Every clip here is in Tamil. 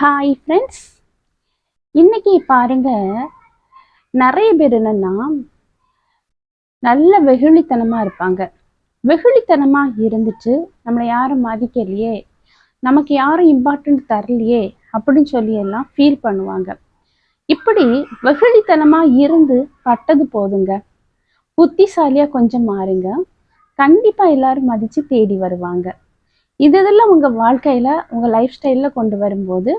ஹாய் ஃப்ரெண்ட்ஸ் இன்னைக்கு பாருங்க நிறைய பேர் என்னன்னா நல்ல வெகுளித்தனமா இருப்பாங்க. வெகுளித்தனமா இருந்துட்டு நம்மளை யாரும் மதிக்கலையே நமக்கு யாரும் இம்பார்ட்டன்ட் தரலையே அப்படின்னு சொல்லி எல்லாம் ஃபீல் பண்ணுவாங்க. இப்படி வெகுளித்தனமா இருந்து பட்டது போதுங்க. புத்திசாலியா கொஞ்சம் மாறுங்க. கண்டிப்பா எல்லாரும் மதிச்சு தேடி வருவாங்க. இது இதெல்லாம் உங்கள் வாழ்க்கையில் உங்கள் லைஃப் ஸ்டைலில் கொண்டு வரும்போது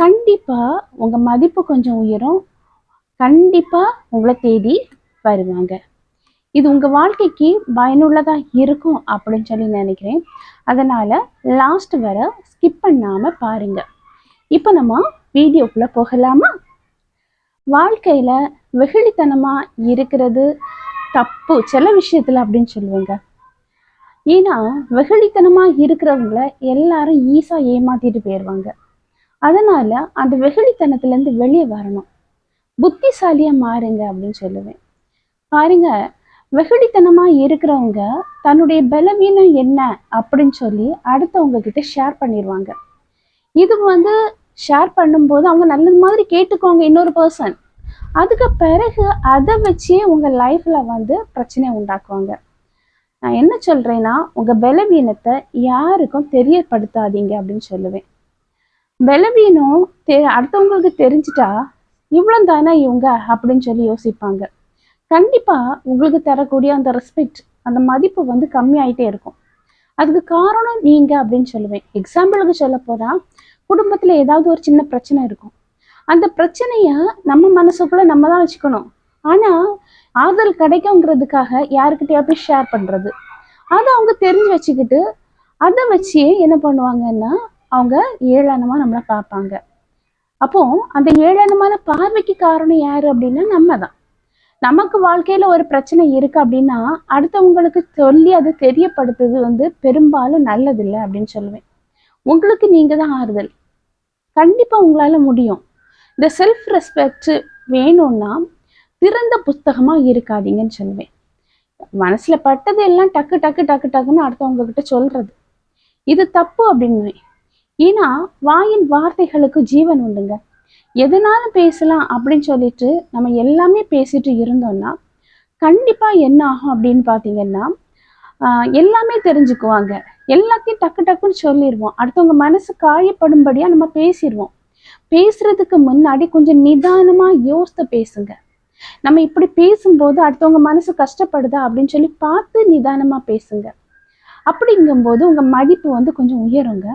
கண்டிப்பாக உங்கள் மதிப்பு கொஞ்சம் உயரும். கண்டிப்பாக உங்களை தேடி வருவாங்க. இது உங்கள் வாழ்க்கைக்கு பயனுள்ளதாக இருக்கும் அப்படின்னு சொல்லி நினைக்கிறேன். அதனால் லாஸ்ட் வர ஸ்கிப் பண்ணாமல் பாருங்கள் இப்போ நம்ம வீடியோக்குள்ளே போகலாமா? வாழ்க்கையில் வெகுளித்தனமாக இருக்கிறது தப்பு சில விஷயத்தில் அப்படின்னு சொல்லுவாங்க. ஏன்னா வெகுளித்தனமாக இருக்கிறவங்கள எல்லாரும் ஈஸாக ஏமாத்திட்டு போயிடுவாங்க அதனால அந்த வெகுளித்தனத்துலேருந்து வெளியே வரணும். புத்திசாலியாக மாறுங்க அப்படின்னு சொல்லுவேன். பாருங்க வெகுளித்தனமாக இருக்கிறவங்க தன்னுடைய பலவீனம் என்ன அப்படின்னு சொல்லி அடுத்தவங்க கிட்ட ஷேர் பண்ணிடுவாங்க இது வந்து ஷேர் பண்ணும்போது அவங்க நல்லது மாதிரி கேட்டுக்குவாங்க இன்னொரு பர்சன் அதுக்கு பிறகு அதை வச்சே உங்கள் லைஃப்பில் வந்து பிரச்சனையை உண்டாக்குவாங்க. நான் என்ன சொல்கிறேன்னா உங்கள் பலவீனத்தை யாருக்கும் தெரியப்படுத்தாதீங்க அப்படின்னு சொல்லுவேன். பலவீனம் தெ அடுத்தவங்களுக்கு தெரிஞ்சிட்டா இவ்வளோ தானே இவங்க அப்படின்னு சொல்லி யோசிப்பாங்க. கண்டிப்பாக உங்களுக்கு தரக்கூடிய அந்த ரெஸ்பெக்ட் அந்த மதிப்பு வந்து கம்மியாயிட்டே இருக்கும். அதுக்கு காரணம் நீங்கள் அப்படின்னு சொல்லுவேன். எக்ஸாம்பிளுக்கு சொல்ல போனால் குடும்பத்தில் ஏதாவது ஒரு சின்ன பிரச்சனை இருக்கும். அந்த பிரச்சனையை நம்ம மனசுக்குள்ளே நம்ம தான் வச்சுக்கணும். ஆனால் ஆறுதல் கிடைக்குங்கிறதுக்காக யாருக்கிட்டையா போய் ஷேர் பண்ணுறது அதை அவங்க தெரிஞ்சு வச்சுக்கிட்டு அதை வச்சு என்ன பண்ணுவாங்கன்னா அவங்க ஏளனமாக நம்மளை பார்ப்பாங்க. அப்போ அந்த ஏளனமான பார்வைக்கு காரணம் யாரு அப்படின்னா நம்ம தான் நமக்கு வாழ்க்கையில ஒரு பிரச்சனை இருக்கு அப்படின்னா அடுத்தவங்களுக்கு சொல்லி அதை தெரியப்படுத்துறது வந்து பெரும்பாலும் நல்லதில்லை அப்படின்னு சொல்லுவேன். உங்களுக்கு நீங்க தான் ஆறுதல். கண்டிப்பா உங்களால முடியும். இந்த செல்ஃப் ரெஸ்பெக்ட் வேணும்னா திறந்த புஸ்தகமா இருக்காதீங்கன்னு சொல்லுவேன். மனசுல பட்டது எல்லாம் டக்கு டக்கு டக்கு டக்குன்னு அடுத்தவங்க கிட்ட சொல்றது. இது தப்பு அப்படின்னு ஏன்னா வாயின் வார்த்தைகளுக்கு ஜீவன் உண்டுங்க. எதனாலும் பேசலாம் அப்படின்னு சொல்லிட்டு நம்ம எல்லாமே பேசிட்டு இருந்தோம்னா கண்டிப்பா என்ன ஆகும் அப்படின்னு பார்த்தீங்கன்னா ஆஹ் எல்லாமே தெரிஞ்சுக்குவாங்க. எல்லாத்தையும் டக்கு டக்குன்னு சொல்லிடுவோம் அடுத்தவங்க மனசு காயப்படும்படியா நம்ம பேசிடுவோம் பேசுறதுக்கு முன்னாடி கொஞ்சம் நிதானமா யோசித்து பேசுங்க. நம்ம இப்படி பேசும்போது அடுத்தவங்க மனசு கஷ்டப்படுதா அப்படின்னு சொல்லி பார்த்து நிதானமா பேசுங்க. அப்படிங்கும்போது உங்க மதிப்பு வந்து கொஞ்சம் உயருங்க.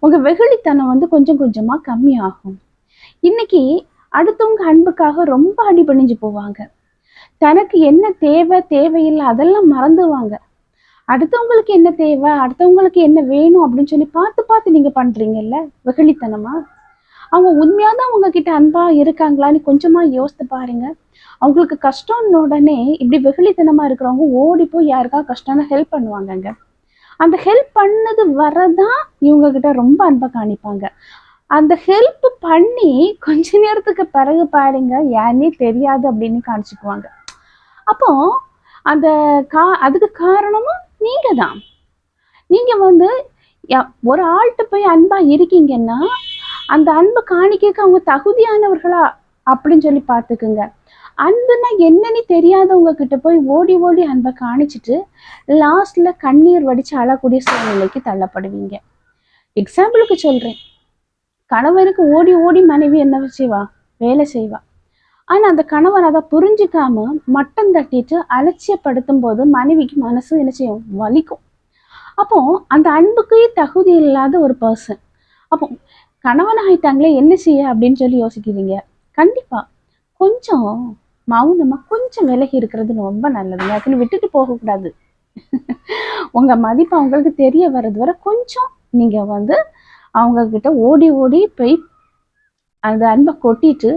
உங்க வெகுளித்தனம் வந்து கொஞ்சம் கொஞ்சமா கம்மியாகும். இன்னைக்கு அடுத்தவங்க அன்புக்காக ரொம்ப அடிபணிஞ்சு போவாங்க. தனக்கு என்ன தேவை தேவையில்லை அதெல்லாம் மறந்துவாங்க. அடுத்தவங்களுக்கு என்ன தேவை அடுத்தவங்களுக்கு என்ன வேணும் அப்படின்னு சொல்லி பார்த்து பார்த்து நீங்க பண்றீங்கல்ல வெகுளித்தனமா? அவங்க உண்மையாக தான் உங்ககிட்ட அன்பா இருக்காங்களான்னு கொஞ்சமா யோசித்து பாருங்க. அவங்களுக்கு கஷ்டம்னு உடனே இப்படி வெகுளித்தனமா இருக்கிறவங்க ஓடி போய் யாருக்கா கஷ்டம்னு ஹெல்ப் பண்ணுவாங்கங்க. அந்த ஹெல்ப் பண்ணது வரதான் இவங்க கிட்ட ரொம்ப அன்பை காணிப்பாங்க. அந்த ஹெல்ப் பண்ணி கொஞ்ச நேரத்துக்கு பிறகு பாருங்க யாருன்னே தெரியாது அப்படின்னு காணிச்சுக்குவாங்க. அப்போ அந்த கா அதுக்கு காரணமும் நீங்க தான் நீங்க வந்து ஒரு ஆள்கிட்ட போய் அன்பா இருக்கீங்கன்னா அந்த அன்பை காணிக்க அவங்க தகுதியானவர்களா அப்படின்னு சொல்லி பார்த்துக்குங்க. அன்புனா என்னன்னு தெரியாதவங்க கிட்ட போய் ஓடி ஓடி அன்பை காணிச்சிட்டு லாஸ்ட்ல கண்ணீர் வடிச்சு அழக்கூடிய சூழ்நிலைக்கு தள்ளப்படுவீங்க. எக்ஸாம்பிளுக்கு சொல்றேன். கணவருக்கு ஓடி ஓடி மனைவி என்ன செய்வா? வேலை செய்வா. ஆனா அந்த கணவர் அதை புரிஞ்சுக்காம மட்டம் தட்டிட்டு அலட்சியப்படுத்தும் போது மனைவிக்கு மனசு என்ன செய்யும்? வலிக்கும். அப்போ அந்த அன்புக்கே தகுதி இல்லாத ஒரு பர்சன் அப்போ கணவன் ஆயிட்டாங்களே என்ன செய்ய அப்படின்னு சொல்லி யோசிக்கிறீங்க? கண்டிப்பா. கொஞ்சம் மௌனமாக கொஞ்சம் விலகி இருக்கிறது ரொம்ப நல்லதுங்க அதுன்னு விட்டுட்டு போகக்கூடாது உங்க மதிப்பு அவங்களுக்கு தெரிய வர்றது வரை கொஞ்சம் நீங்க வந்து அவங்க கிட்ட ஓடி ஓடி போய் அந்த அன்பை கொட்டிட்டு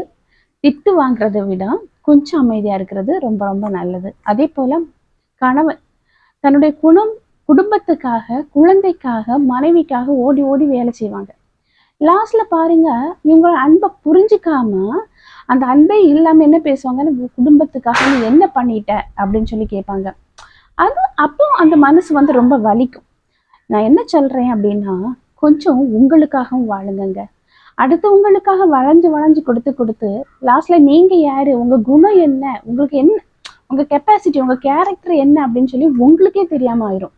திட்டு வாங்குறதை விட கொஞ்சம் அமைதியா இருக்கிறது ரொம்ப ரொம்ப நல்லது. அதே போல கணவன் தன்னுடைய குணம் குடும்பத்துக்காக குழந்தைக்காக மனைவிக்காக ஓடி ஓடி வேலை செய்வாங்க. லாஸ்ட்ல பாருங்க இவங்க அன்பை புரிஞ்சுக்காம அந்த அன்பே இல்லாம என்ன பேசுவாங்கன்னு குடும்பத்துக்காக நீ என்ன பண்ணிட்ட? அப்படின்னு சொல்லி கேட்பாங்க. அது அப்போ அந்த மனசு வந்து ரொம்ப வலிக்கும். நான் என்ன சொல்றேன் அப்படின்னா கொஞ்சம் உங்களுக்காகவும் வாழுங்கங்க. அடுத்தவங்களுக்காக வளைஞ்சு வளைஞ்சு கொடுத்து கொடுத்து லாஸ்ட்ல நீங்க யாரு? உங்க குணம் என்ன? உங்களுக்கு என்ன? உங்க கெப்பாசிட்டி உங்க கேரக்டர் என்ன? அப்படின்னு சொல்லி உங்களுக்கே தெரியாம ஆயிரும்.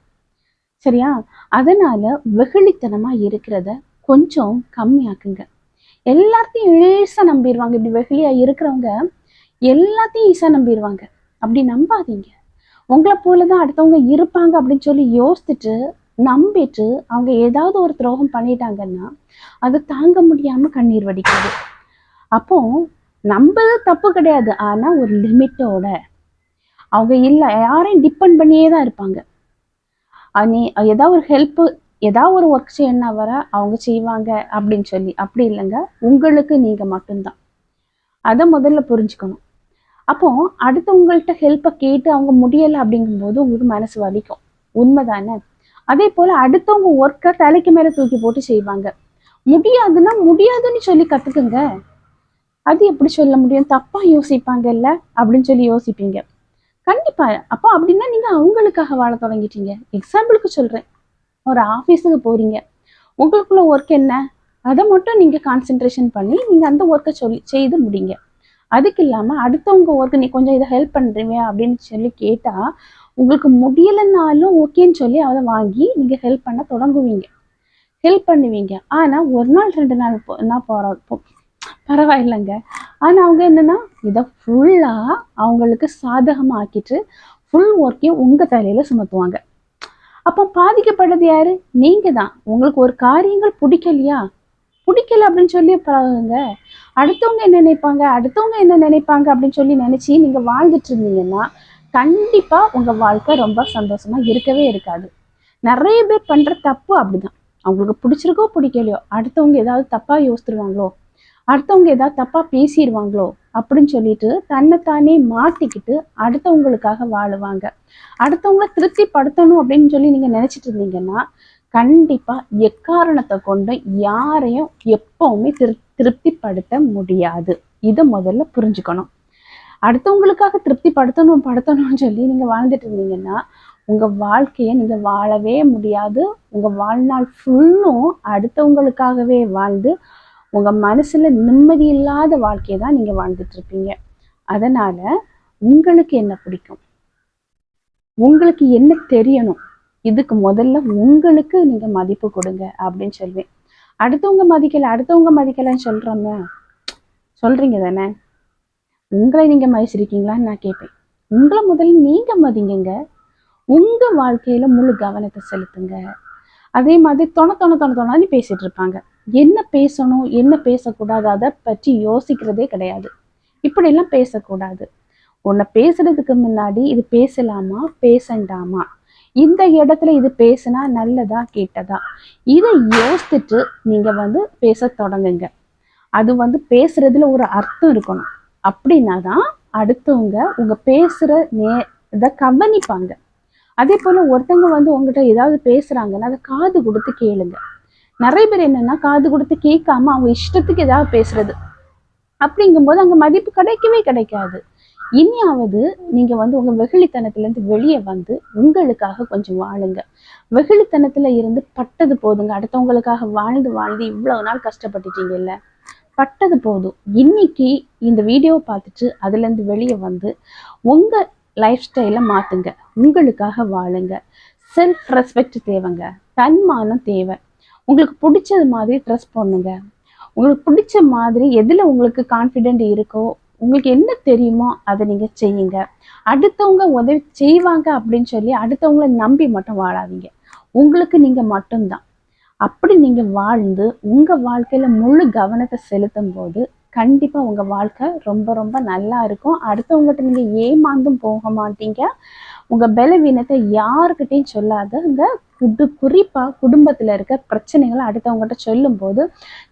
சரியா? அதனால வெகுளித்தனமா இருக்கிறத கொஞ்சம் கம்மியாக்குங்க. எல்லாத்தையும் ஈசா நம்பிடுவாங்க இப்படி வெகுளியா இருக்கிறவங்க எல்லாத்தையும் ஈசா நம்பிடுவாங்க அப்படி நம்பாதீங்க. உங்களை போலதான் அடுத்தவங்க இருப்பாங்க அப்படின்னு சொல்லி யோசிச்சுட்டு நம்பிட்டு அவங்க ஏதாவது ஒரு துரோகம் பண்ணிட்டாங்கன்னா அது தாங்க முடியாம கண்ணீர் வடிக்கிறது அப்போ நம்பது தப்பு கிடையாது. ஆனா ஒரு லிமிட்டோட. அவங்க இல்லை யாரையும் டிபெண்ட் பண்ணியே தான் இருப்பாங்க நீ ஏதாவது ஒரு ஹெல்ப்பு ஏதாவது ஒரு ஒர்க் செய்யணும் வர அவங்க செய்வாங்க அப்படின்னு சொல்லி. அப்படி இல்லைங்க. உங்களுக்கு நீங்க மட்டும்தான். அதை முதல்ல புரிஞ்சுக்கணும். அப்போ அடுத்தவங்கள்ட்ட ஹெல்ப்பை கேட்டு அவங்க முடியலை அப்படிங்கும்போது உங்களுக்கு மனசு வலிக்கும். உண்மைதானே? அதே போல அடுத்தவங்க ஒர்க்கை தலைக்கு மேல தூக்கி போட்டு செய்வாங்க. முடியாதுன்னா முடியாதுன்னு சொல்லி கத்துக்குங்க. அது எப்படி சொல்ல முடியும்? தப்பா யோசிப்பாங்கல்ல? அப்படின்னு சொல்லி யோசிப்பீங்க. கண்டிப்பா. அப்போ அப்படின்னா நீங்க அவங்களுக்காக வாழ தொடங்கிட்டீங்க. எக்ஸாம்பிளுக்கு சொல்றேன். ஒரு ஆஃபீஸுக்கு போகிறீங்க உங்களுக்குள்ள ஒர்க் என்ன? அதை மட்டும் நீங்கள் கான்சென்ட்ரேஷன் பண்ணி நீங்கள் அந்த ஒர்க்கை சொல்லி செய்து முடிங்க. அதுக்கு இல்லாமல் அடுத்தவங்க ஒர்க் நீ கொஞ்சம் இதை ஹெல்ப் பண்ணுறீங்க அப்படின்னு சொல்லி கேட்டால் உங்களுக்கு முடியலைன்னாலும் ஓகேன்னு சொல்லி அதை வாங்கி நீங்கள் ஹெல்ப் பண்ண தொடங்குவீங்க. ஹெல்ப் பண்ணுவீங்க. ஆனால் ஒரு நாள் ரெண்டு நாள் போ நான் போற போ- பரவாயில்லைங்க. ஆனால் அவங்க என்னன்னா இதை ஃபுல்லாக அவங்களுக்கு சாதகமா ஆக்கிட்டு ஃபுல் ஒர்க்கையும் உங்கள் தலையில் சுமத்துவாங்க. அப்போ பாதிக்கப்படுறது யாரு? நீங்க தான் உங்களுக்கு ஒரு காரியங்கள் பிடிக்கலையா? பிடிக்கல அப்படின்னு சொல்லி பழகுங்க. அடுத்தவங்க என்ன நினைப்பாங்க? அடுத்தவங்க என்ன நினைப்பாங்க அப்படின்னு சொல்லி நினைச்சு நீங்க வாழ்ந்துட்டு இருந்தீங்கன்னா கண்டிப்பா உங்க வாழ்க்கை ரொம்ப சந்தோஷமா இருக்கவே இருக்காது. நிறைய பேர் பண்ற தப்பு அப்படிதான். அவங்களுக்கு பிடிச்சிருக்கோ பிடிக்கலையோ அடுத்தவங்க ஏதாவது தப்பா யோசித்துருவாங்களோ அடுத்தவங்க ஏதாவது தப்பா பேசிடுவாங்களோ அப்படின்னு சொல்லிட்டு தன்னைத்தானே மாட்டிக்கிட்டு அடுத்தவங்களுக்காக வாழுவாங்க. அடுத்தவங்கள திருப்திப்படுத்தணும் அப்படின்னு சொல்லி நீங்க நினைச்சிட்டு இருந்தீங்கன்னா கண்டிப்பா எக்காரணத்தை கொண்டு யாரையும் எப்பவுமே திரு திருப்திப்படுத்த முடியாது. இதை முதல்ல புரிஞ்சுக்கணும். அடுத்தவங்களுக்காக திருப்தி படுத்தணும் படுத்தணும்னு சொல்லி நீங்க வாழ்ந்துட்டு இருந்தீங்கன்னா உங்க வாழ்க்கையை நீங்க வாழவே முடியாது. உங்க வாழ்நாள் ஃபுல்லும் அடுத்தவங்களுக்காகவே வாழ்ந்து உங்க மனசுல நிம்மதி இல்லாத வாழ்க்கையை தான் நீங்க வாழ்ந்துட்டு அதனால் அதனால உங்களுக்கு என்ன பிடிக்கும்? உங்களுக்கு என்ன தெரியணும்? இதுக்கு முதல்ல உங்களுக்கு நீங்க மதிப்பு கொடுங்க அப்படின்னு சொல்வேன். அடுத்தவங்க மதிக்கலை அடுத்தவங்க மதிக்கலைன்னு சொல்றோமே சொல்றீங்க தானே? உங்களை நீங்க மதிச்சிருக்கீங்களான்னு நான் கேட்பேன். உங்களை முதல்ல நீங்க மதிங்கங்க உங்க வாழ்க்கையில முழு கவனத்தை செலுத்துங்க. அதே மாதிரி தொண தொண தொண தொணான்னு பேசிட்டு இருப்பாங்க. என்ன பேசணும் என்ன பேசக்கூடாது அதை பற்றி யோசிக்கிறதே கிடையாது. இப்படிலாம் பேசக்கூடாது. உன்னை பேசுறதுக்கு முன்னாடி இது பேசலாமா பேசண்டாமா? இந்த இடத்துல இது பேசினா நல்லதா கெட்டதா? இதை யோசிச்சுட்டு நீங்க வந்து பேச தொடங்குங்க. அது வந்து பேசுறதுல ஒரு அர்த்தம் இருக்கணும். அப்படின்னா தான் அடுத்தவங்க உங்க பேசுற நே இதை கவனிப்பாங்க. அதே போல ஒருத்தவங்க வந்து உங்ககிட்ட ஏதாவது பேசுறாங்கன்னா அதை காது கொடுத்து கேளுங்க. நிறைய பேர் என்னன்னா காது கொடுத்து கேட்காம அவங்க இஷ்டத்துக்கு ஏதாவது பேசுறது. அப்படிங்கும்போது அங்க மதிப்பு கிடைக்கவே கிடைக்காது. இனியாவது நீங்க வந்து உங்க வெகுளித்தனத்துல இருந்து வெளியே வந்து உங்களுக்காக கொஞ்சம் வாழுங்க. வெகுளித்தனத்துல இருந்து பட்டது போதுங்க. அடுத்தவங்களுக்காக வாழ்ந்து வாழ்ந்து இவ்வளவு நாள் கஷ்டப்பட்டுட்டீங்கல்ல. பட்டது போதும். இன்னைக்கு இந்த வீடியோவை பார்த்துட்டு அதுல இருந்து வெளியே வந்து உங்க லைஃப் ஸ்டைலை மாத்துங்க. உங்களுக்காக வாழுங்க. செல்ஃப் ரெஸ்பெக்ட் தேவைங்க. தன்மானம் தேவை. உங்களுக்கு பிடிச்சது மாதிரி ட்ரெஸ் பண்ணுங்க உங்களுக்கு பிடிச்ச மாதிரி எதில் உங்களுக்கு கான்ஃபிடென்ட் இருக்கோ உங்களுக்கு என்ன தெரியுமோ அதை நீங்கள் செய்யுங்க. அடுத்தவங்க உதவி செய்வாங்க அப்படின்னு சொல்லி அடுத்தவங்கள நம்பி மட்டும் வாழாதீங்க. உங்களுக்கு நீங்கள் மட்டும்தான். அப்படி நீங்கள் வாழ்ந்து உங்கள் வாழ்க்கையில் முழு கவனத்தை செலுத்தும் போது கண்டிப்பாக உங்கள் வாழ்க்கை ரொம்ப ரொம்ப நல்லா இருக்கும். அடுத்தவங்ககிட்ட நீங்கள் ஏமாந்தும் போக மாட்டீங்க. உங்கள் பலவீனத்தை யாருக்கிட்டையும் சொல்லாதங்க குடு குறிப்பாக குடும்பத்தில் இருக்க பிரச்சனைகளை அடுத்தவங்ககிட்ட சொல்லும்போது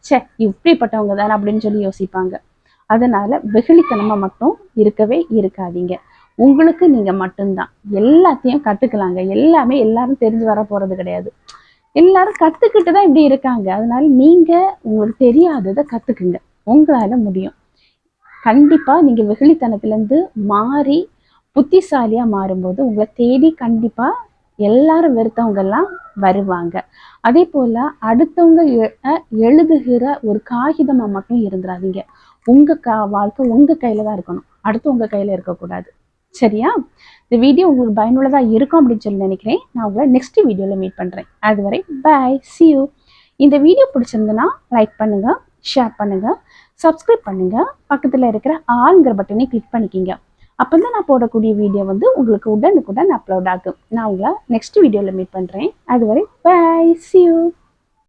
ச்சே இப்படிப்பட்டவங்க தானே அப்படின்னு சொல்லி யோசிப்பாங்க. அதனால வெகுளித்தனமாக மட்டும் இருக்கவே இருக்காதீங்க. உங்களுக்கு நீங்கள் மட்டும்தான். எல்லாத்தையும் கற்றுக்கலாங்க எல்லாமே எல்லாரும் தெரிஞ்சு வர போகிறது கிடையாது. எல்லாரும் கற்றுக்கிட்டு தான் இப்படி இருக்காங்க. அதனால நீங்கள் உங்களுக்கு தெரியாததை கற்றுக்குங்க உங்களால் முடியும். கண்டிப்பாக நீங்கள் வெகுளித்தனத்துலேருந்து மாறி புத்திசாலியாக மாறும்போது உங்களை தேடி கண்டிப்பாக எல்லாரும் வெறுத்தவங்கெல்லாம் வருவாங்க. அதே போல் அடுத்தவங்க எ- எழுதுகிற ஒரு காகிதமாக மட்டும் இருந்துடாதீங்க உங்கள் கா வாழ்க்கை உங்கள் கையில் தான் இருக்கணும். அடுத்து உங்கள் கையில் இருக்கக்கூடாது. சரியா? இந்த வீடியோ உங்களுக்கு பயனுள்ளதாக இருக்கும் அப்படின்னு சொல்லி நினைக்கிறேன். நான் உங்களை நெக்ஸ்ட் வீடியோவில் மீட் பண்ணுறேன் அதுவரை பை சி யூ இந்த வீடியோ பிடிச்சிருந்ததுன்னா லைக் பண்ணுங்கள் ஷேர் பண்ணுங்கள் சப்ஸ்கிரைப் பண்ணுங்க. பக்கத்தில் இருக்கிற ஆளுங்கிற பட்டனை கிளிக் பண்ணிக்கிங்க. அப்போ தான் நான் போடக்கூடிய வீடியோ வந்து உங்களுக்கு உடனுக்குடன் அப்லோட் ஆகும். நான் உங்களை நெக்ஸ்ட் வீடியோவில் மீட் பண்ணுறேன் அதுவரை பை சி யூ